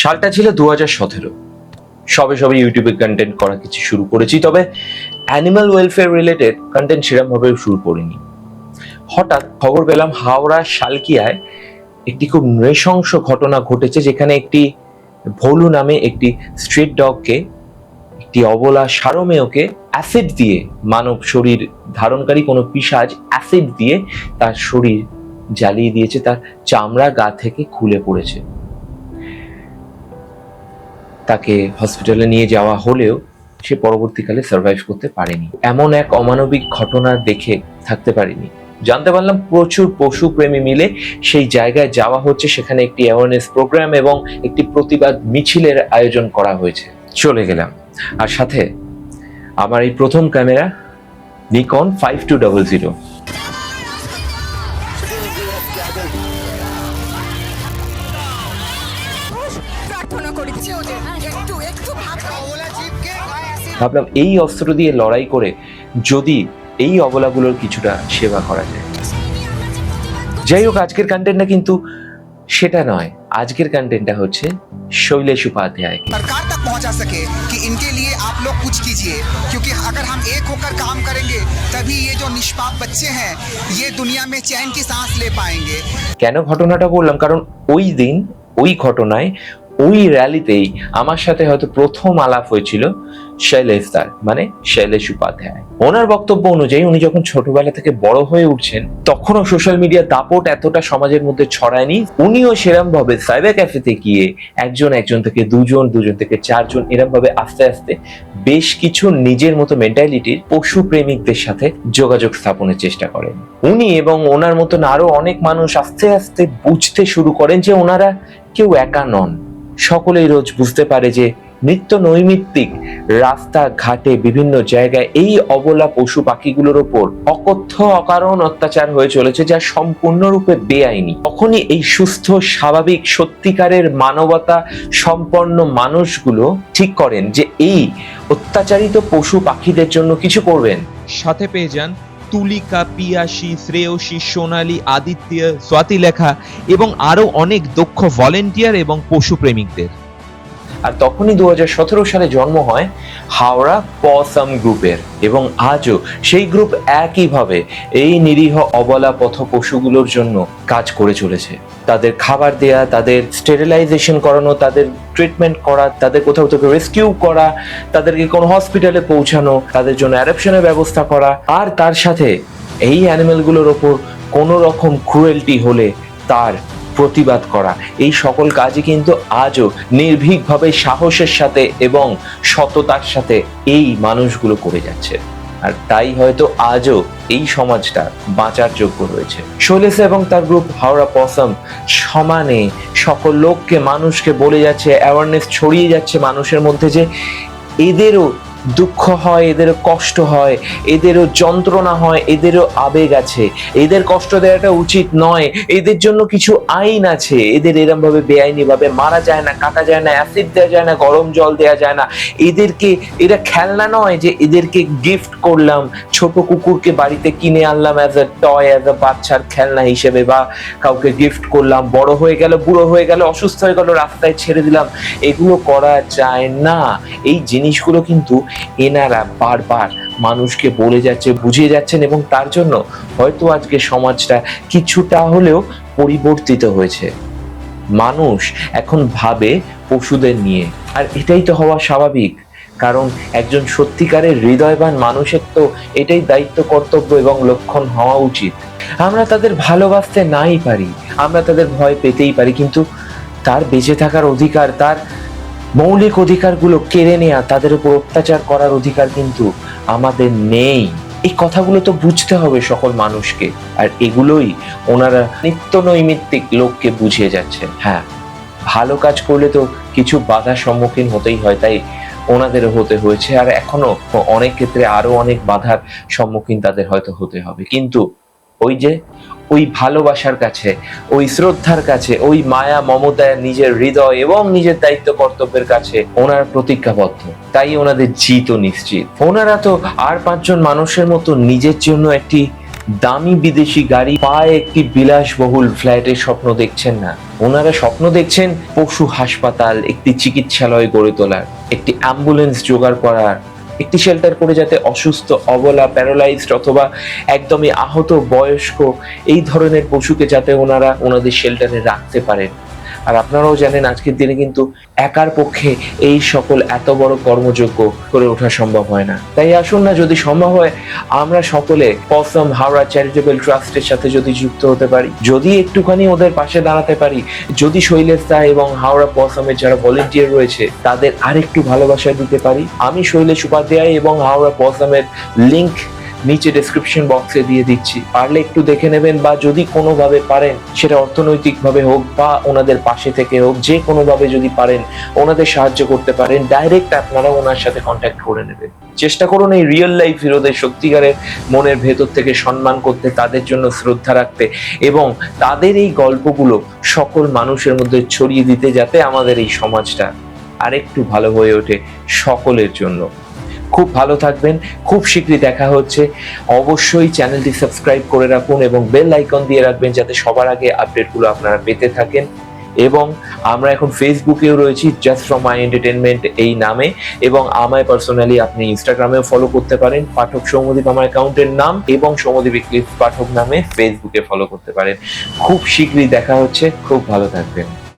সালটা ছিল দু হাজার সতেরো। সবে সবে ইউটিউবে কন্টেন্ট করা কিছু শুরু করেছি, তবে অ্যানিমাল ওয়েলফেয়ার রিলেটেড কন্টেন্ট সেরকম ভাবে শুরু করিনি। হঠাৎ খবর পেলাম হাওড়া শালকিয়ায় একটি খুব নৃশংস ঘটনা ঘটেছে, যেখানে একটি ভোলু নামে একটি স্ট্রিট ডগকে একটি অবলা সারমেয়কে অ্যাসিড দিয়ে মানব শরীর ধারণকারী কোনো পিসাজ অ্যাসিড দিয়ে তার শরীর জ্বালিয়ে দিয়েছে, তার চামড়া গা থেকে খুলে পড়েছে। তাকে হসপিটালে নিয়ে যাওয়া হলেও সে পরবর্তীকালে সার্ভাইভ করতে পারেনি। এমন এক অমানবিক ঘটনা দেখে থাকতে পারিনি। জানতে পারলাম প্রচুর পশু প্রেমী মিলে সেই জায়গায় যাওয়া হচ্ছে, সেখানে একটি অ্যাওয়ারনেস প্রোগ্রাম এবং একটি প্রতিবাদ মিছিলের আয়োজন করা হয়েছে। চলে গেলাম। আর সাথে আমার এই প্রথম camera Nikon five two double zero প্রার্থনা করেছি ওদের একটু একটু ভাবো ভাবলাম এই অস্ত্র দিয়ে লড়াই করে যদি এই অবলাগুলোর কিছুটা সেবা করা যায় যাই হোক আজকের কন্টেন্টটা কিন্তু সেটা নয় আজকের কন্টেন্টটা হচ্ছে শৈলেশ উপাধ্যায় सरकार तक पहुंचा सके कि इनके लिए आप लोग कुछ कीजिए क्योंकि अगर हम एक होकर काम करेंगे तभी ये जो निष्पाप बच्चे हैं ये दुनिया में चैन की सांस ले पाएंगे কেন ঘটনাটা বললাম কারণ ওই দিন ওই ঘটনায় ওই র্যালিতেই আমার সাথে হয়তো প্রথম আলাপ হয়েছিল শৈলেশ দার মানে শৈলেশ উপাধ্যায়। ওনার বক্তব্য অনুযায়ী উনি যখন ছোটবেলা থেকে বড় হয়ে উঠছেন, তখনও সোশ্যাল মিডিয়া দাপট এতটা সমাজের মধ্যে ছড়ায়নি। উনিও সেরম ভাবে সাইবার ক্যাফেতে গিয়ে একজন একজন থেকে দুজন দুজন থেকে চারজন এরম ভাবে আস্তে আস্তে বেশ কিছু নিজের মতো মেন্টালিটির পশু প্রেমিকদের সাথে যোগাযোগ স্থাপনের চেষ্টা করেন। উনি এবং ওনার মতন আরও অনেক মানুষ আস্তে আস্তে বুঝতে শুরু করেন যে ওনারা কেউ একা নন। সকলেই রোজ বুঝতে পারে যে নিত্য নৈমিত্তিক রাস্তা ঘাটে বিভিন্ন জায়গায় এই অবলা পশু পাখিগুলোর ওপর অকথ্য অকারণ অত্যাচার হয়ে চলেছে যা সম্পূর্ণরূপে বেআইনি। তখনই এই সুস্থ, স্বাভাবিক, সত্যিকারের মানবতা সম্পন্ন মানুষগুলো ঠিক করেন যে এই অত্যাচারিত পশু পাখিদের জন্য কিছু করবেন। সাথে পেয়ে যান তুলিকা পিয়াসী শ্রেয়সী সোনালী আদিত্য স্বাতিলেখা এবং আরও অনেক দক্ষ ভলেন্টিয়ার এবং পশু প্রেমিকদের আর তখনই দু হাজার সতেরো সালে জন্ম হয় হাওড়া পসাম গ্রুপের। এবং আজও সেই গ্রুপ একইভাবে এই নিরীহ অবলা পথ পশুগুলোর জন্য কাজ করে চলেছে। তাদের খাবার দেয়া, তাদের স্টেরিলাইজেশন করানো, তাদের ট্রিটমেন্ট করা, তাদের কোথাও থেকে রেস্কিউ করা, তাদেরকে কোনো হসপিটালে পৌঁছানো, তাদের জন্য অ্যাডপশনের ব্যবস্থা করা। আর তার সাথে এই অ্যানিমেলগুলোর ওপর কোনো রকম ক্রুয়েলটি হলে তার প্রতিবাদ করা। এই সকল কাজই কিন্তু আজও নির্ভীকভাবে সাহসের সাথে এবং সততার সাথে এই মানুষগুলো করে যাচ্ছে। আর তাই হয়তো আজও এই সমাজটা বাঁচার যোগ্য রয়েছে। শৈলেশ এবং তার গ্রুপ হাওড়া পসম সমানে সকল লোককে, মানুষকে বলে যাচ্ছে অ্যাওয়ারনেস ছড়িয়ে যাচ্ছে মানুষের মধ্যে যে এদেরও দুঃখ হয় এদেরও কষ্ট হয়, এদেরও যন্ত্রণা হয়, এদেরও আবেগ আছে। এদের কষ্ট দেওয়াটা উচিত নয়, এদের জন্য কিছু আইন আছে। এদের এরমভাবে বেআইনিভাবে মারা যায় না, কাটা যায় না অ্যাসিড দেওয়া যায় না, গরম জল দেওয়া যায় না। এদেরকে, এরা খেলনা নয় যে এদেরকে গিফট করলাম, ছোট কুকুরকে বাড়িতে কিনে আনলাম as a toy as a বাচ্চার খেলনা হিসেবে, বা কাউকে গিফট করলাম, বড় হয়ে গেল, বুড়ো হয়ে গেল, অসুস্থ হয়ে গেল, রাস্তায় ছেড়ে দিলাম। এগুলো করা যায় না। এই জিনিসগুলো কিন্তু এনারা বারবার মানুষকে বলে যাচ্ছে, বুঝিয়ে যাচ্ছেন এবং তার জন্য হয়তো আজকে সমাজটা কিছুটা হলেও পরিবর্তিত হয়েছে। মানুষ এখন ভাবে পশুদের নিয়ে। আর এটাই তো হওয়া স্বাভাবিক, কারণ একজন সত্যিকারের হৃদয়বান মানুষের তো এটাই দায়িত্ব, কর্তব্য এবং লক্ষণ হওয়া উচিত। আমরা তাদের ভালোবাসতে নাই পারি, আমরা তাদের ভয় পেতেই পারি, কিন্তু তার বেঁচে থাকার অধিকার, তার মৌলিক অধিকারগুলো কেড়ে নেওয়া তাদের উপর অত্যাচার করার অধিকার কিন্তু আমাদের নেই। এই কথাগুলো তো বুঝতে হবে সকল মানুষকে। আর এগুলোই ওনারা নিত্য নৈমিত্তিক লোককে বুঝিয়ে যাচ্ছেন। হ্যাঁ ভালো কাজ করলে তো কিছু বাধার সম্মুখীন হতেই হয়, তাই ওনাদেরও হতে হয়েছে। আর এখনও অনেক ক্ষেত্রে আরও অনেক বাধার সম্মুখীন তাদের হয়তো হতে হবে। কিন্তু ওই যে ওই ভালোবাসার কাছে, ওই শ্রদ্ধার কাছে, ওই মায়া মমতায় নিজের হৃদয় এবং নিজের দায়িত্ব কর্তব্যের কাছে ওনার প্রতিজ্ঞাবদ্ধ। তাই ওনাদের জিতও নিশ্চিত। ওনারা তো আর পাঁচজন মানুষের মতো নিজের জন্য একটি দামি বিদেশি গাড়ি পায় একটি বিলাসবহুল ফ্ল্যাটের স্বপ্ন দেখছেন না। ওনারা স্বপ্ন দেখছেন পশু হাসপাতাল, একটি চিকিৎসালয় গড়ে তোলার, একটি অ্যাম্বুলেন্স জোগাড় করার একটি শেল্টার করে যাতে অসুস্থ, অবলা প্যারালাইজড অথবা একদমই আহত বয়স্ক এই ধরনের পশুকে যাতে ওনারা ওনাদের শেল্টারে রাখতে পারেন। আর আপনারাও জানেন আজকের দিনে কিন্তু একার পক্ষে এই সকল এত বড় কর্মযোগ্য করে ওঠা সম্ভব হয় না। তাই আসুন না, যদি সম্ভব হয়, আমরা সকলে পসম হাওড়া চ্যারিটেবল ট্রাস্টের সাথে যদি যুক্ত হতে পারি, যদি একটুখানি ওদের পাশে দাঁড়াতে পারি, যদি শৈলেশ দা এবং হাওড়া পসমের যারা ভলেন্টিয়ার রয়েছে, তাদের আরেকটু ভালোবাসা দিতে পারি। আমি শৈলেশ উপাধ্যায় এবং হাওড়া পসমের লিংক নিচে ডেসক্রিপশন বক্সে দিয়ে দিচ্ছি। পারলে একটু দেখে নেবেন বা যদি কোনোভাবে পারেন, সেটা অর্থনৈতিকভাবে হোক বা ওনাদের পাশে থেকে হোক, যে কোনোভাবে যদি পারেন, ওনাদের সাহায্য করতে পারেন ডাইরেক্ট আপনারা ওনার সাথে কন্ট্যাক্ট করে নেবেন। চেষ্টা করুন এই রিয়েল লাইফ হিরোদের সত্যিকারের মনের ভেতর থেকে সম্মান করতে, তাদের জন্য শ্রদ্ধা রাখতে এবং তাদের এই গল্পগুলো সকল মানুষের মধ্যে ছড়িয়ে দিতে, যাতে আমাদের এই সমাজটা আরেকটু ভালো হয়ে ওঠে সকলের জন্য। খুব ভালো থাকবেন, খুব শীঘ্রই দেখা হচ্ছে। অবশ্যই চ্যানেলটি সাবস্ক্রাইব করে রাখুন এবং বেল আইকন দিয়ে রাখবেন যাতে সবার আগে আপডেটগুলো আপনারা পেতে থাকেন। এবং আমরা এখন ফেসবুকেও রয়েছি জাস্ট ফ্রম মাই এন্টারটেনমেন্ট এই নামে। এবং আমায় পার্সোনালি আপনি ইনস্টাগ্রামেও ফলো করতে পারেন, পাঠক সৌমদীপ আমার অ্যাকাউন্টের নাম এবং সৌমদীপ ক্লিপ পাঠক নামে ফেসবুকে ফলো করতে পারেন। খুব শীঘ্রই দেখা হচ্ছে, খুব ভালো থাকবেন।